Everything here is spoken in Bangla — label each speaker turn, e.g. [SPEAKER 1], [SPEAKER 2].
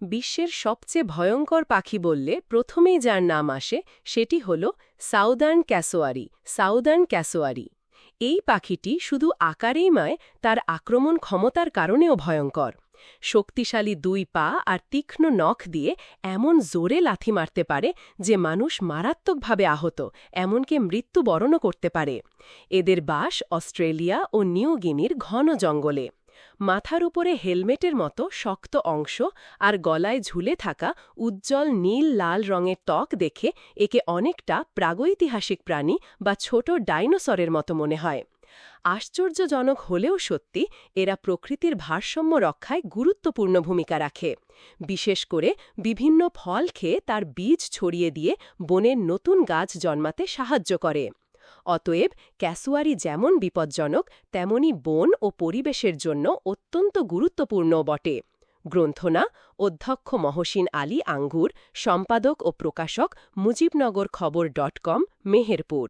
[SPEAKER 1] বিশ্বের সবচেয়ে ভয়ঙ্কর পাখি বললে প্রথমেই যার নাম আসে সেটি হল সাউদার্ন ক্যাসোয়ারি সাউদার্ন ক্যাসোয়ারি। এই পাখিটি শুধু আকারেই নয়, তার আক্রমণ ক্ষমতার কারণেও ভয়ঙ্কর। শক্তিশালী দুই পা আর তীক্ষ্ণ নখ দিয়ে এমন জোরে লাথি মারতে পারে যে মানুষ মারাত্মকভাবে আহত, এমনকি মৃত্যুবরণও করতে পারে। এদের বাস অস্ট্রেলিয়া ও নিউ গিনির ঘন জঙ্গলে। মাথার উপরে হেলমেটের মতো শক্ত অংশ আর গলায় ঝুলে থাকা উজ্জ্বল নীল লাল রঙের ত্বক দেখে একে অনেকটা প্রাগৈতিহাসিক প্রাণী বা ছোট ডাইনোসরের মতো মনে হয়। আশ্চর্যজনক হলেও সত্যি, এরা প্রকৃতির ভারসাম্য রক্ষায় গুরুত্বপূর্ণ ভূমিকা রাখে। বিশেষ করে বিভিন্ন ফল খেয়ে তার বীজ ছড়িয়ে দিয়ে বনের নতুন গাছ জন্মাতে সাহায্য করে। অতএব ক্যাসুয়ারি যেমন বিপজ্জনক, তেমনি বন ও পরিবেশের জন্য অত্যন্ত গুরুত্বপূর্ণ বটে। গ্রন্থনা, অধ্যক্ষ মহসিন আলী আঙ্গুর, সম্পাদক ও প্রকাশক মুজিবনগর খবর ডট কম, মেহেরপুর।